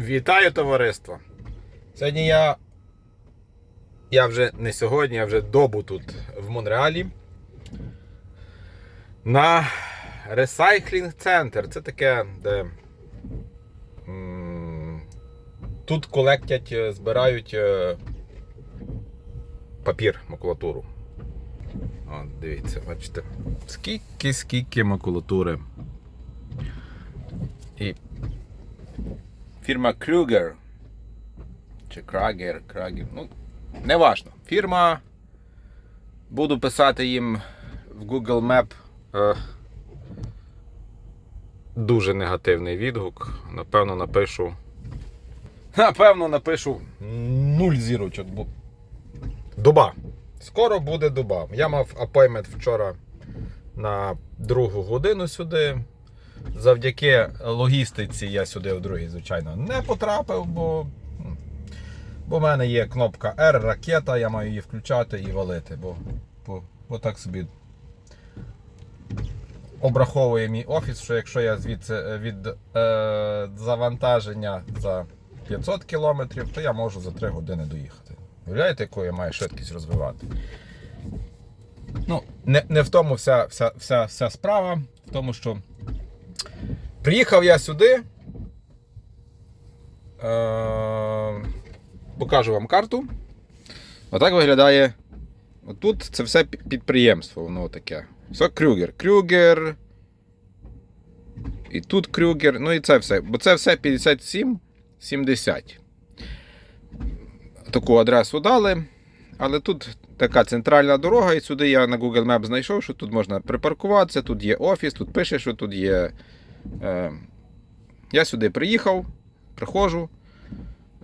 Вітаю товариство! Сьогодні я. Я вже не сьогодні, я вже добу тут в Монреалі. На ресайклінг центр. Це таке, де. Тут колектять, е, збирають е, папір, макулатуру. О, дивіться, бачите. Скільки, скільки макулатури. І фірма Kruger. Чи Крагер, Крагер. Ну, не важно. Фірма. Буду писати їм в Google Map е, дуже негативний відгук. Напевно, напишу. Напевно, напишу нуль зірочок. бо Доба. Скоро буде доба. Я мав апоймент вчора на другу годину сюди. Завдяки логістиці я сюди в другій, звичайно, не потрапив, бо, бо в мене є кнопка R, ракета, я маю її включати і валити, бо, бо, бо так собі обраховує мій офіс, що якщо я звідси е, від е, завантаження за 500 кілометрів, то я можу за 3 години доїхати. Уявляєте, яку я маю швидкість розвивати? Ну, не, не в тому вся, вся, вся, вся справа, в тому, що приїхав я сюди. Е, покажу вам карту. Отак виглядає. Отут це все підприємство, воно таке. Все Крюгер. Крюгер. І тут Крюгер. Ну і це все. Бо це все 57 70. Таку адресу дали. Але тут така центральна дорога, і сюди я на Google Maps знайшов, що тут можна припаркуватися, тут є офіс, тут пише, що тут є. Е, я сюди приїхав, приходжу.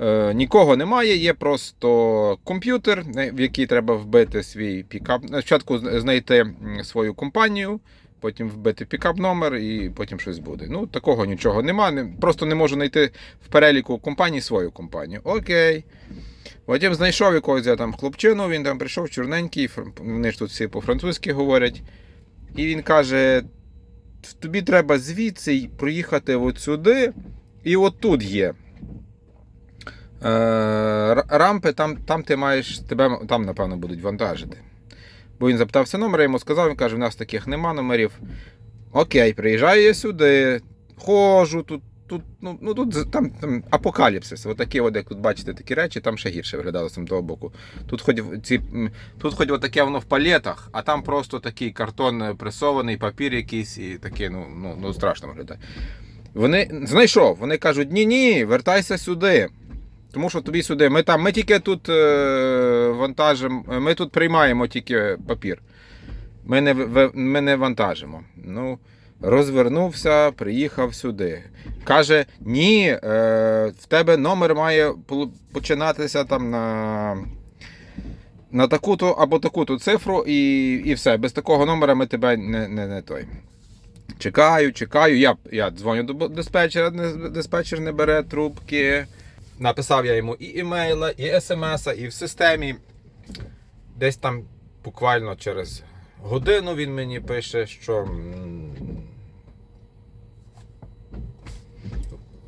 Е, нікого немає, є просто комп'ютер, в який треба вбити свій пікап. Спочатку знайти свою компанію, потім вбити пікап номер і потім щось буде. Ну, такого нічого нема. не- Просто не можу знайти в переліку компаній свою компанію. Окей. Потім знайшов якогось я там хлопчину, він там прийшов чорненький, вони ж тут всі по-французьки говорять. І він каже: тобі треба звідси проїхати от сюди, і от тут є. Е, рампи, там, там ти маєш, тебе там, напевно, будуть вантажити. Бо він запитався номер, йому сказав, він каже, в нас таких нема номерів. Окей, приїжджаю я сюди, ходжу, тут, тут, ну, ну, тут там, там апокаліпсис. Отакі, от, як тут бачите, такі речі, там ще гірше виглядало з того боку. Тут хоч, ці, тут хоч отаке воно в палетах, а там просто такий картон е, пресований, папір якийсь і таке, ну, ну, ну страшно виглядає. Вони знайшов, вони кажуть, ні-ні, вертайся сюди. Тому що тобі сюди. Ми там, ми тільки тут е, вантажимо, ми тут приймаємо тільки папір. Ми не, ми не вантажимо. Ну, розвернувся, приїхав сюди. Каже: ні, е, в тебе номер має починатися там на. На таку-то або таку-то цифру, і, і все. Без такого номера ми тебе не, не, не той. Чекаю, чекаю. Я, я дзвоню до диспетчера, диспетчер не бере трубки. Написав я йому і імейла, і смс, і в системі. Десь там буквально через годину він мені пише, що.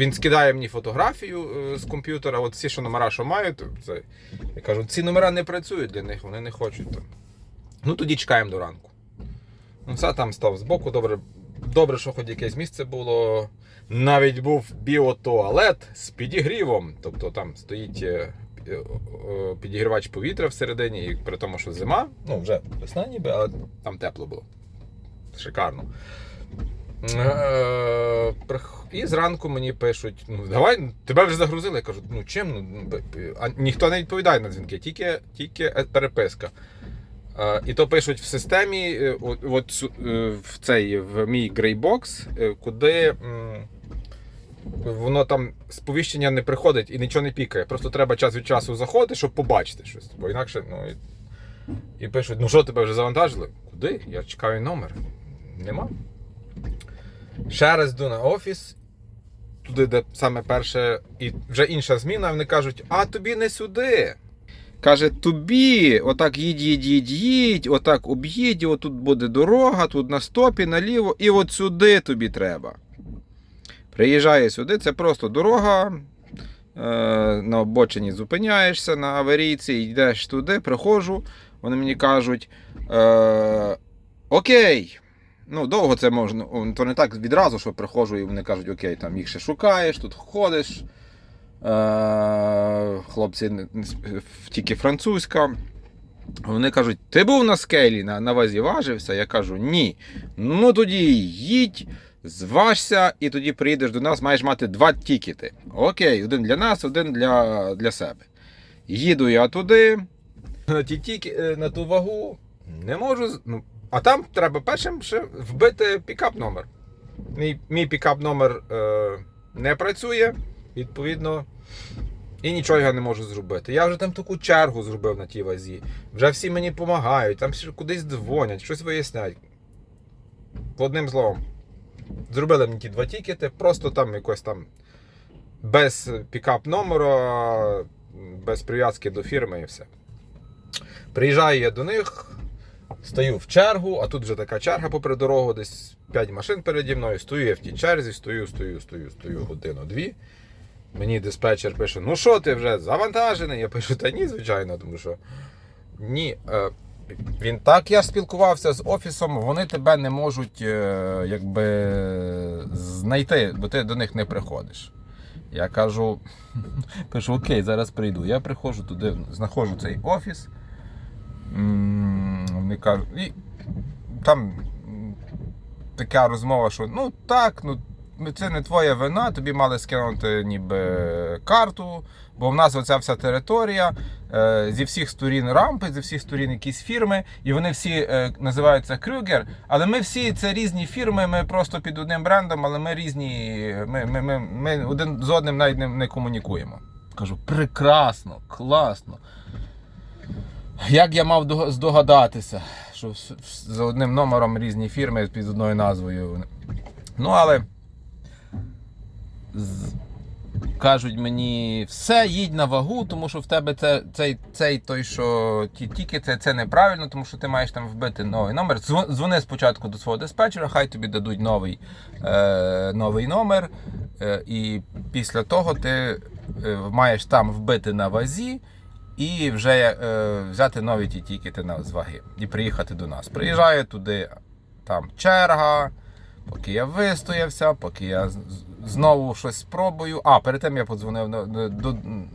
Він скидає мені фотографію е, з комп'ютера, от всі, що номера, що мають, це, я кажу, ці номера не працюють для них, вони не хочуть там. Ну тоді чекаємо до ранку. Ну, все там став збоку, добре, добре, що хоч якесь місце було. Навіть був біотуалет з підігрівом. Тобто там стоїть е, підігрівач повітря всередині, і при тому, що зима, ну вже весна ніби, але там тепло було. Шикарно. Е, І зранку мені пишуть: ну давай, тебе вже загрузили. Я кажу, ну чим? Ну, б- а ніхто не відповідає на дзвінки, тільки, тільки е, переписка. Е, І то пишуть в системі, от, от в цей в мій грейбокс, куди воно там сповіщення не приходить і нічого не пікає. Просто треба час від часу заходити, щоб побачити щось. Бо інакше, ну і, і пишуть: ну що, тебе вже завантажили? Куди? Я чекаю номер. Нема. Ще раз йду на офіс, туди, де саме перше, і вже інша зміна, вони кажуть, а тобі не сюди. Каже, тобі, отак їдь, їдь, їдь, їдь, отак об'їдь, отут буде дорога, тут на стопі, наліво, і от сюди тобі треба. Приїжджає сюди, це просто дорога, на обочині зупиняєшся на аварійці, йдеш туди, приходжу. Вони мені кажуть: е, Окей. Ну, довго це можна. То не так відразу, що приходжу і вони кажуть, окей, там їх ще шукаєш, тут ходиш. Е, хлопці тільки французька. Вони кажуть, ти був на скелі, на, на вазі важився? Я кажу, ні. Ну тоді їдь, зважся, і тоді приїдеш до нас, маєш мати два тікети. Окей, один для нас, один для, для себе. Їду я туди. На, ті тіки, е, на ту вагу не можу. Ну, а там треба першим ще вбити пікап номер. Мій, мій пікап номер е, не працює, відповідно. І нічого я не можу зробити. Я вже там таку чергу зробив на тій вазі. Вже всі мені допомагають, там кудись дзвонять, щось виясняють. Одним словом, зробили мені ті два тікети, просто там якось там без пікап номера, без прив'язки до фірми і все. Приїжджаю я до них, стою в чергу, а тут вже така черга попри дорогу, десь 5 машин переді мною. Стою я в тій черзі, стою, стою, стою, стою годину-дві. Мені диспетчер пише: ну що ти вже завантажений? Я пишу, та ні, звичайно, тому що ні. Е, він так я спілкувався з офісом, вони тебе не можуть е, якби знайти, бо ти до них не приходиш. Я кажу, пишу, окей, зараз прийду. Я приходжу туди, знаходжу цей офіс. Вони кажуть, і там така розмова, що ну так, ну це не твоя вина, тобі мали скинути ніби карту, бо в нас оця вся територія е, зі всіх сторін рампи, зі всіх сторін якісь фірми, і вони всі е, називаються Крюгер. Але ми всі це різні фірми, ми просто під одним брендом, але ми різні, ми, ми, ми, ми один з одним навіть не, не комунікуємо. Кажу, прекрасно, класно. Як я мав здогадатися, що за одним номером різні фірми під одною назвою. Ну, але з- кажуть мені, все, їдь на вагу, тому що в тебе це, цей, цей той, що тільки це, це неправильно, тому що ти маєш там вбити новий номер. Дзвони спочатку до свого диспетчера, хай тобі дадуть новий, е, новий номер. Е, і після того ти е, маєш там вбити на вазі. І вже е, взяти нові ті тікети на з ваги і приїхати до нас. Приїжджаю туди, там черга, поки я вистоявся, поки я знову щось спробую. А, перед тим я подзвонив,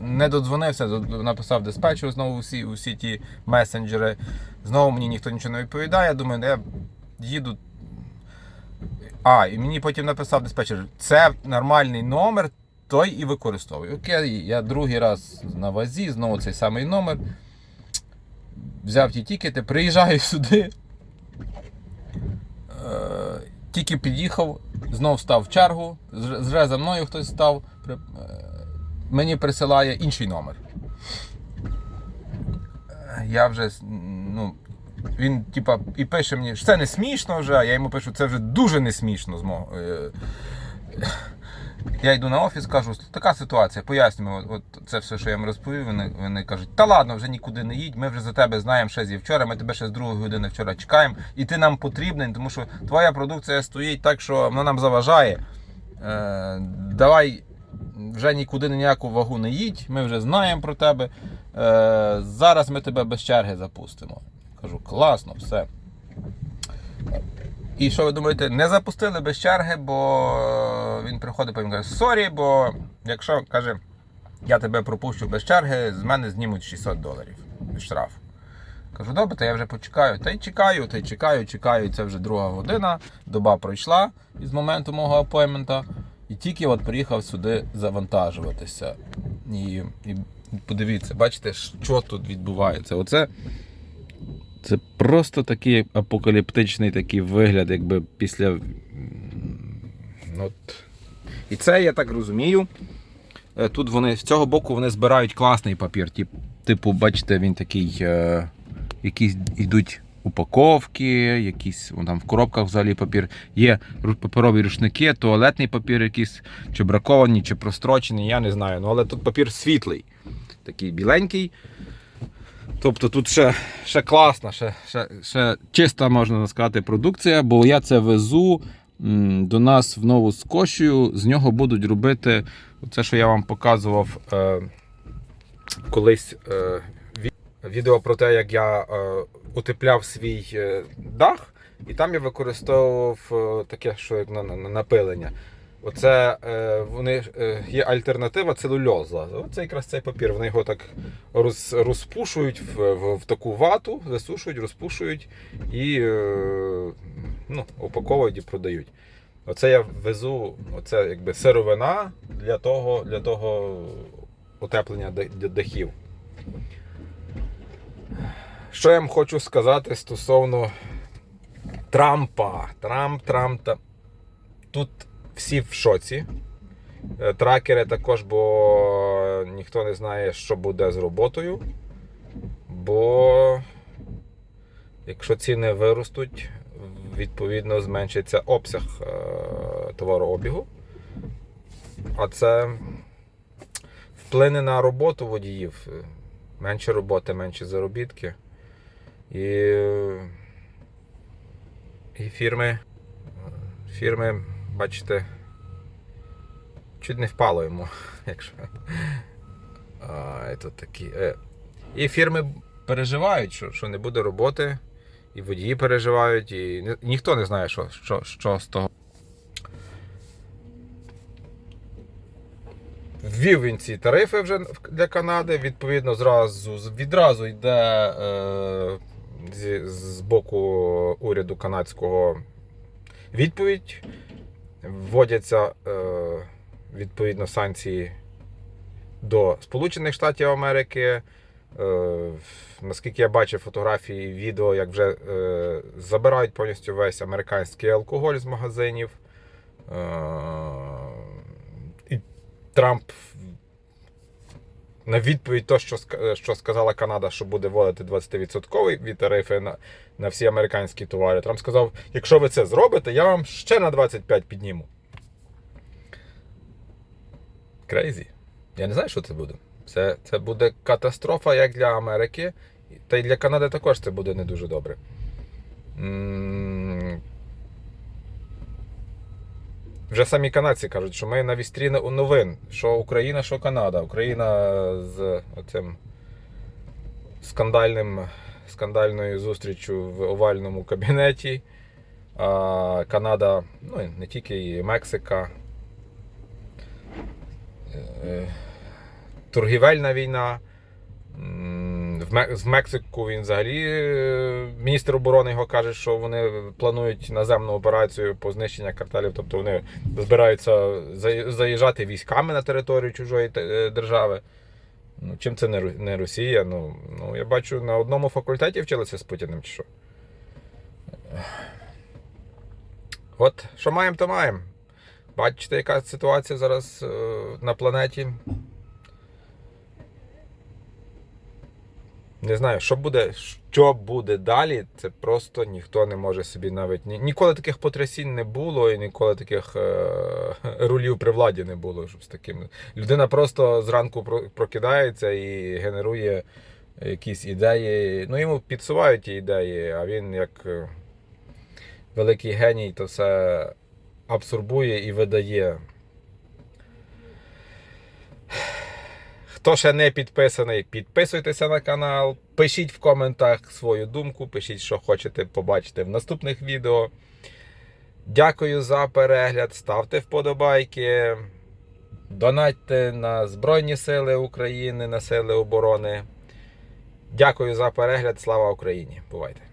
не додзвонився, до- написав диспетчеру знову всі, усі ті месенджери. Знову мені ніхто нічого не відповідає. Думаю, ну, я їду. А, і мені потім написав диспетчер, це нормальний номер, той і використовую. Окей, я другий раз на вазі, знову цей самий номер. Взяв ті тікети, приїжджаю сюди. Е, тільки під'їхав, знов став в чергу, вже за мною хтось став. Е, Мені присилає інший номер. Е, Я вже ну, він типа і пише мені, що це не смішно вже, а я йому пишу, це вже дуже не смішно з мого. Я йду на офіс, кажу, така ситуація, пояснюємо, от це все, що я їм розповів. Вони, вони кажуть, та ладно, вже нікуди не їдь, ми вже за тебе знаємо ще зі вчора, ми тебе ще з другої години вчора чекаємо, і ти нам потрібен, тому що твоя продукція стоїть так, що вона нам заважає. Е, давай вже нікуди ніяку вагу не їдь, ми вже знаємо про тебе. Е, зараз ми тебе без черги запустимо. Кажу, класно, все. І що ви думаєте, не запустили без черги, бо він приходить, потім каже, сорі, бо якщо каже, я тебе пропущу без черги, з мене знімуть 600 доларів штраф. Кажу, добре, то я вже почекаю. Та й чекаю, та й чекаю, чекаю. Це вже друга година. Доба пройшла із моменту мого апоймента. І тільки от приїхав сюди завантажуватися. І, і подивіться, бачите, що тут відбувається. Оце це просто такий апокаліптичний такий вигляд, якби після. От. І це я так розумію. е, Тут вони з цього боку вони збирають класний папір. Тип- Типу, бачите, він такий. Е, якісь йдуть упаковки, якісь вон там в коробках взагалі папір. Є паперові рушники, туалетний папір якийсь, чи бракований, чи прострочений, я не знаю. Ну, але тут папір світлий, такий біленький. Тобто тут ще, ще класна, ще, ще, ще чиста, можна сказати, продукція, бо я це везу до нас в Нову Скошію, з нього будуть робити Це, що я вам показував е, колись е, відео про те, як я е, утепляв свій е, дах, і там я використовував е, таке, що як на, на, на напилення. Оце е, вони е, є альтернатива целульоза. Оце якраз цей папір. Вони його так роз, розпушують в, в, в таку вату, засушують, розпушують і е, ну, упаковують і продають. Оце я везу, оце якби сировина для того, для того утеплення да- да- дахів. Що я вам хочу сказати стосовно Трампа. Трамп, Трамп. Та... Тут всі в шоці. Е, Тракери також, бо ніхто не знає, що буде з роботою. Бо якщо ціни виростуть, відповідно зменшиться обсяг е, товарообігу. А це вплине на роботу водіїв. Менше роботи, менші заробітки. І, і фірми, фірми, бачите, чуть не впало йому, якщо. А, це такі. е. І фірми переживають, що, що не буде роботи, і водії переживають, і ні- ніхто не знає, що, що, що з того. Ввів він ці тарифи вже для Канади. Відповідно, зразу, відразу йде е, зі, з боку уряду канадського відповідь. Вводяться е, відповідно санкції до Сполучених Штатів Америки. Е, наскільки я бачив фотографії, відео, як вже е, забирають повністю весь американський алкоголь з магазинів. І Трамп на відповідь то, що, що сказала Канада, що буде вводити 20% від тарифи на, на всі американські товари. Трамп сказав: якщо ви це зробите, я вам ще на 25 підніму. Крейзі. Я не знаю, що це буде. Це, це буде катастрофа як для Америки, та й для Канади також це буде не дуже добре. Вже самі канадці кажуть, що ми на вістріни у новин, що Україна, що Канада. Україна з оцим скандальним, скандальною зустрічю в овальному кабінеті. А Канада, ну не тільки і Мексика. Е, Торгівельна війна. В Мексику він взагалі е, міністр оборони його каже, що вони планують наземну операцію по знищенню картелів. Тобто вони збираються заїжджати військами на територію чужої е, держави. Ну, чим це не Росія? Ну, ну, я бачу, на одному факультеті вчилися з Путіним чи що. От, що маємо, то маємо. Бачите, яка ситуація зараз е, на планеті. Не знаю, що буде, що буде далі, це просто ніхто не може собі навіть. Ні, ніколи таких потрясінь не було, і ніколи таких е, рулів при владі не було. Щоб з таким. Людина просто зранку про- прокидається і генерує якісь ідеї. Ну, йому підсувають ті ідеї, а він як е, великий геній, то все абсорбує і видає. Хто ще не підписаний, підписуйтеся на канал, пишіть в коментах свою думку, пишіть, що хочете побачити в наступних відео. Дякую за перегляд, ставте вподобайки, донатьте на Збройні Сили України, на Сили оборони. Дякую за перегляд. Слава Україні! Бувайте!